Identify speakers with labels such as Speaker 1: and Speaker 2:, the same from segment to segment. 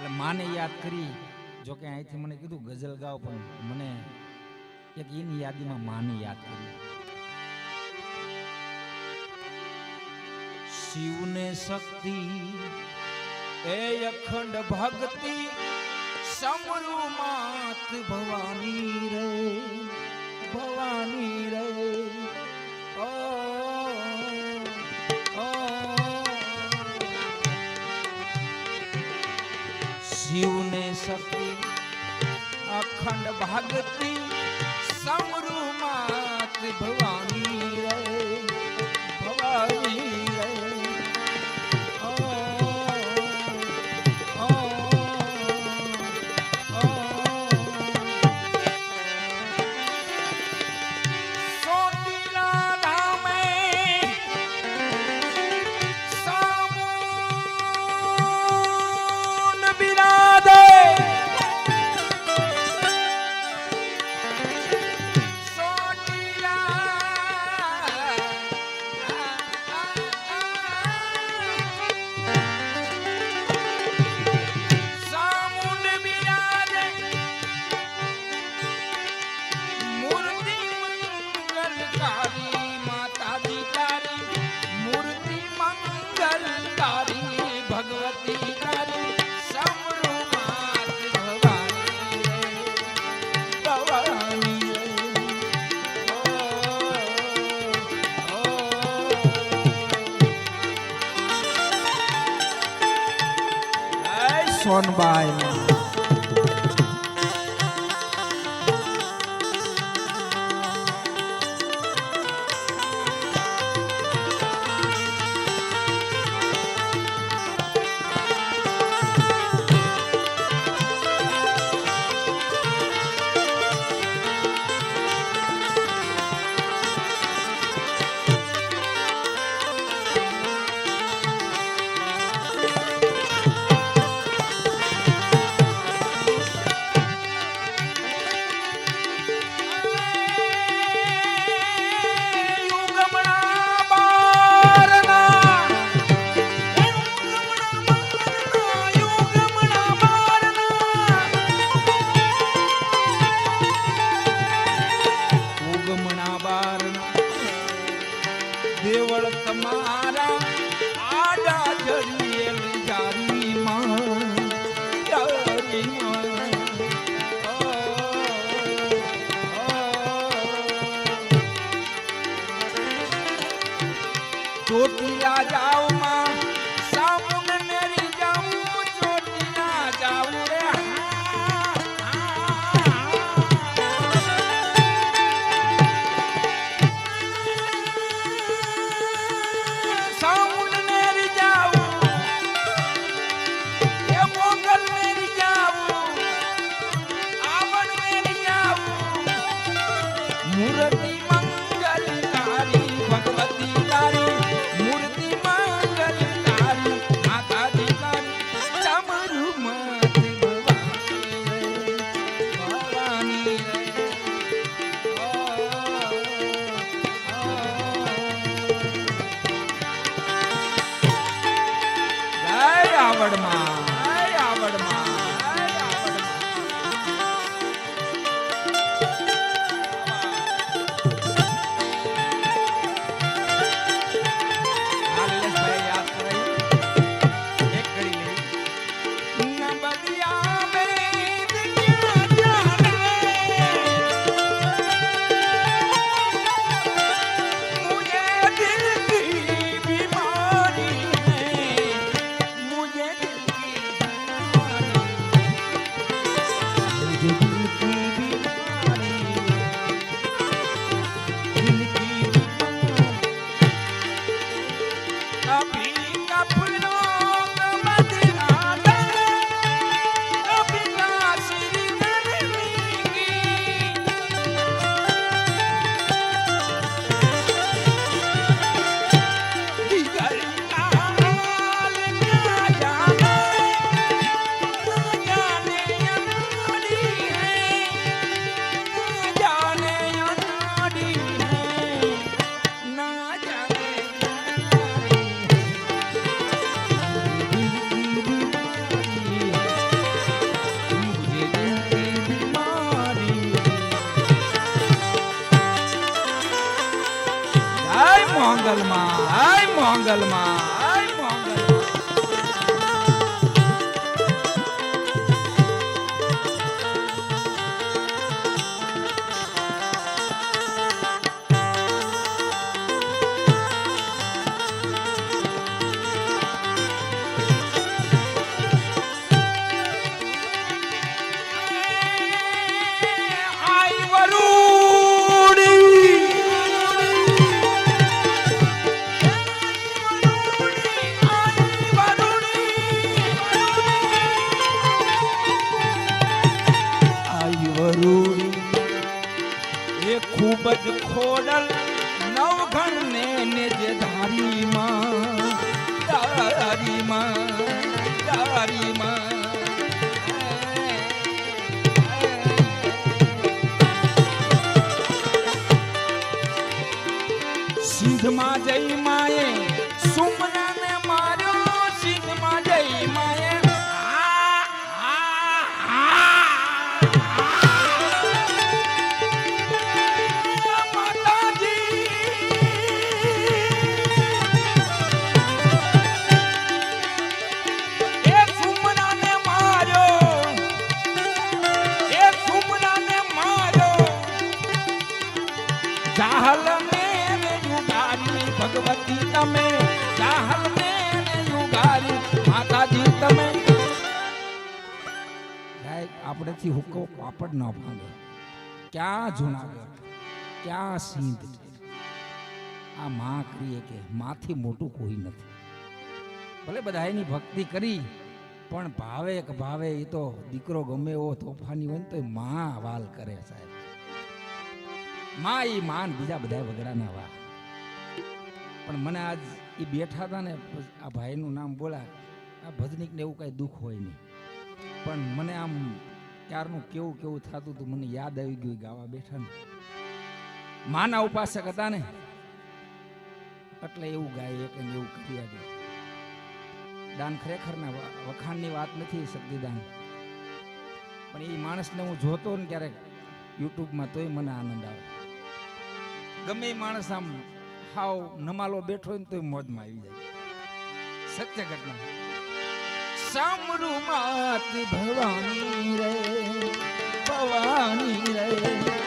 Speaker 1: माने याद करी जो कि अँ थी मैंने कीधु गज़ल गाओ पर मैंने एक इन याद में माँ याद करी शिव ने शक्ति ए अखंड भक्ति समरु मात भवानी रे भवानी रे જીવને શક્તિ અખંડ ભાગતી સમરૂ માત ભગવાન performed by મોંગલમાં હાય ક્યાં જુનાગઢ ક્યાં સિંધ આ માં કરીએ કે માથી મોટું કોઈ નથી. ભલે બધા એની ભક્તિ કરી, પણ ભાવે કે ભાવે એ તો દીકરો ગમે એવો તોફાની હોય ને તો માં વાલ કરે સાહેબ. માં એ માન બીજા બધા વગડાના વા પણ મને આજ એ બેઠા હતા ને, આ ભાઈનું નામ બોલા, આ ભજનીકને એવું કાંઈ દુઃખ હોય નહીં. પણ મને આમ ક્યારનું કેવું કેવું થતું હતું, મને યાદ આવી ગયું ગાવા બેઠા ને માના ઉપાસક હતા ને, એટલે એવું ગાય એક એવું કરી આજે દાન ખરેખરના વખાણની વાત નથી શક્તિદાન. પણ એ માણસને હું જોતો ને ક્યારેક યુટ્યુબમાં તોય મને આનંદ આવે. ગમે એ માણસ આમ હાવ નમાલો બેઠો હોય ને તોય મોજમાં આવી જાય. સત્ય ઘટના. સામરું માત ભવાની રે ભવાની રે.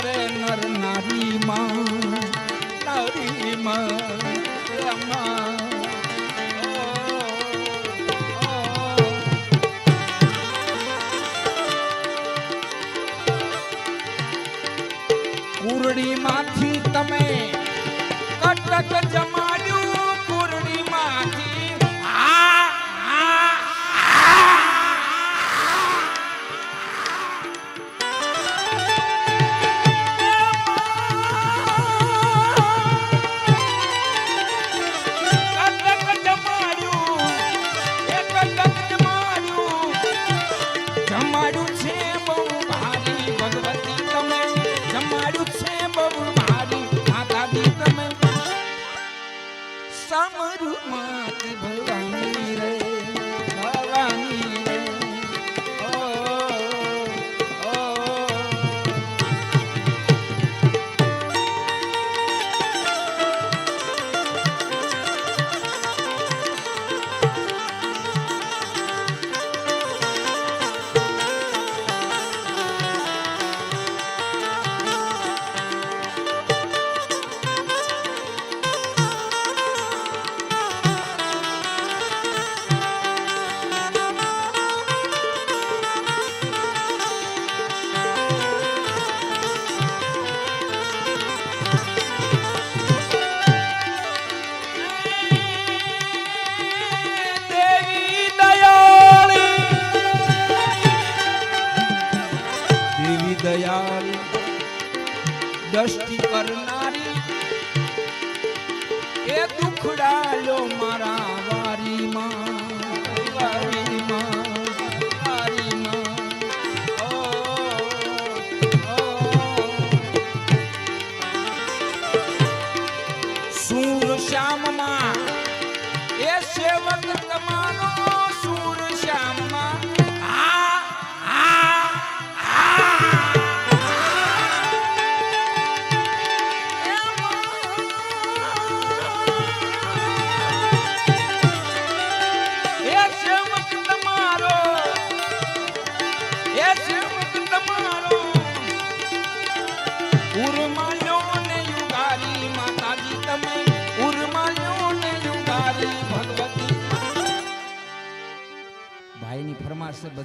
Speaker 1: કરે નર નારી માં નારી માં એમાં ઓ, ઓ, કુરડીમાંથી તમે કટક જમાડ્યું જમાડ્યું છે બહુ ભારી ભગવતી તમે. જમાડ્યું છે બહુ ભારી માતાજી તમે. સમરુ દ્રષ્ટિ કરનારી. એ દુખડા લો મારા વારીમાં. શ્યામમાં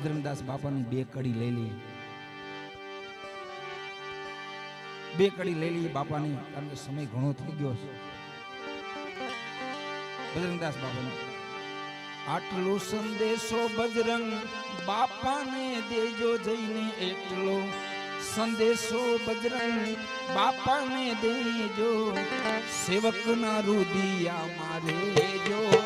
Speaker 1: ફરમાશ બાપાની બે કડી લઈ લઈ બે કડી લઈ લઈ બાપાની, કારણ કે સમય ઘણો થઈ ગયો છે. બજરંગદાસ બાપાનો. આટલો સંદેશો બજરંગ બાપાને દેજો જઈને એટલો સંદેશો બજરંગ બાપાને દેજો. સેવકના રુદિયા મારે જો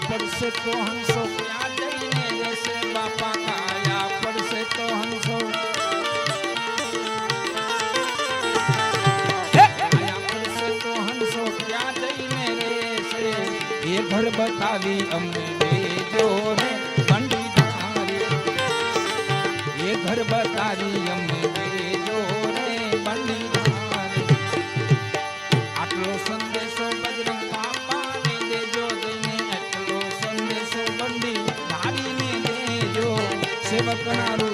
Speaker 1: આયા પડશે તો હંસો ક્યાં જઈને રહેશે બાપા કાયા પડશે તો હંસો ક્યાં એ ઘર બતાવી અમને દેજો રે પંડિતારી એ ઘર બતાવી અમને સેવકના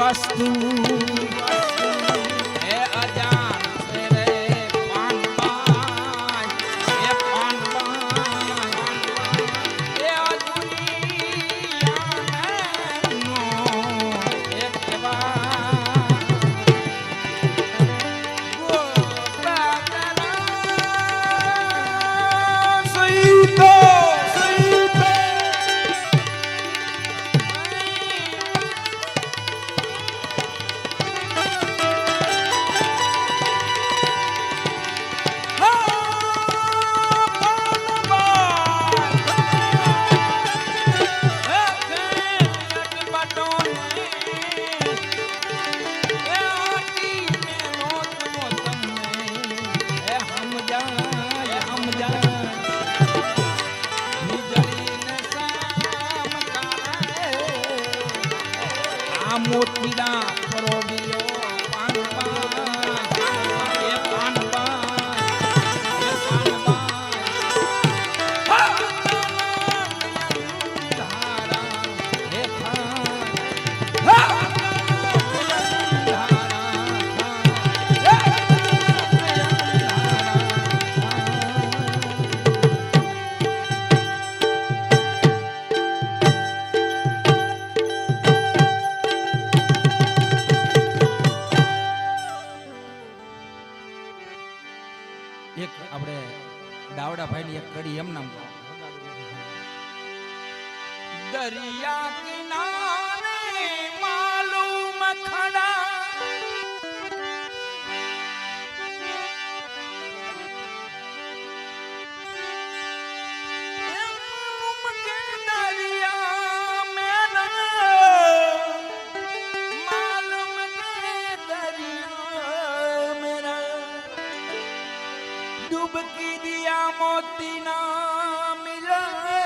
Speaker 1: Astu ડૂબકી દિયા મોતી ના મિલન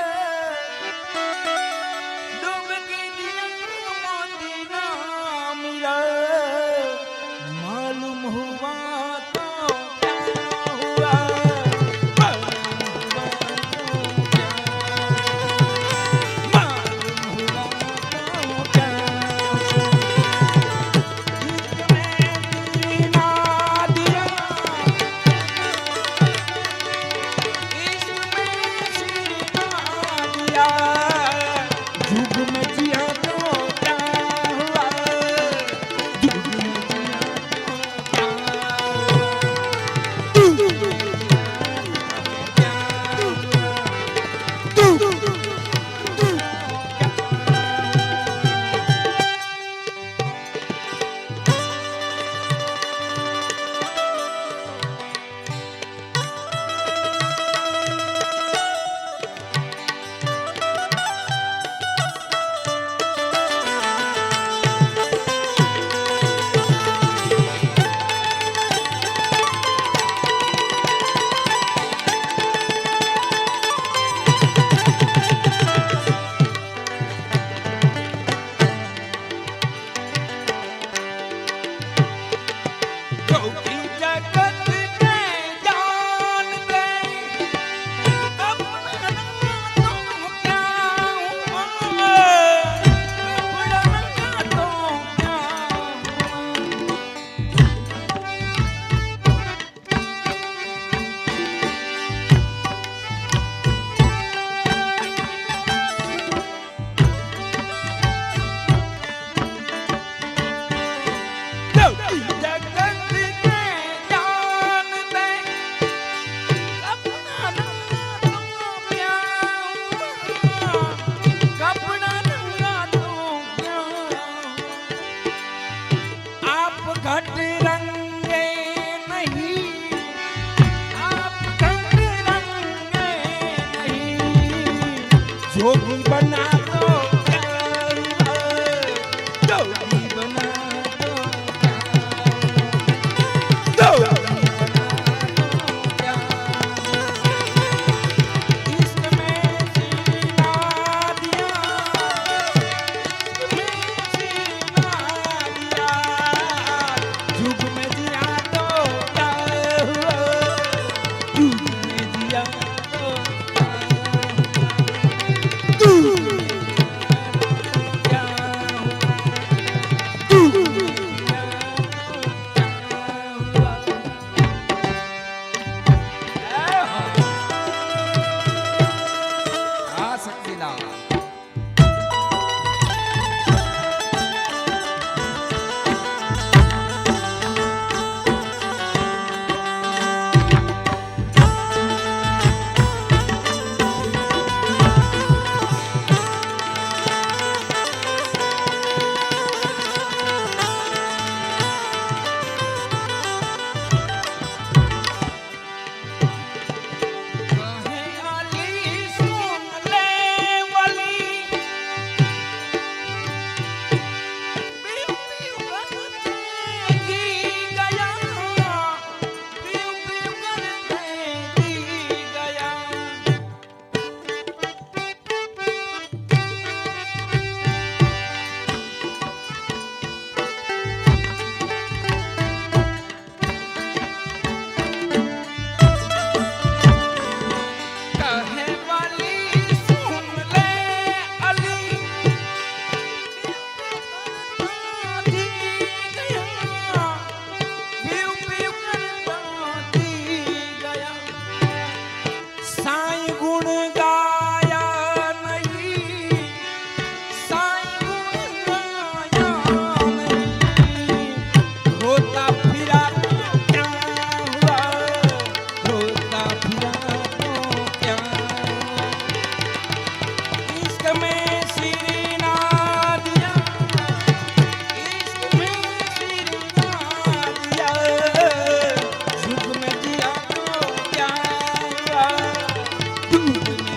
Speaker 1: Thank you.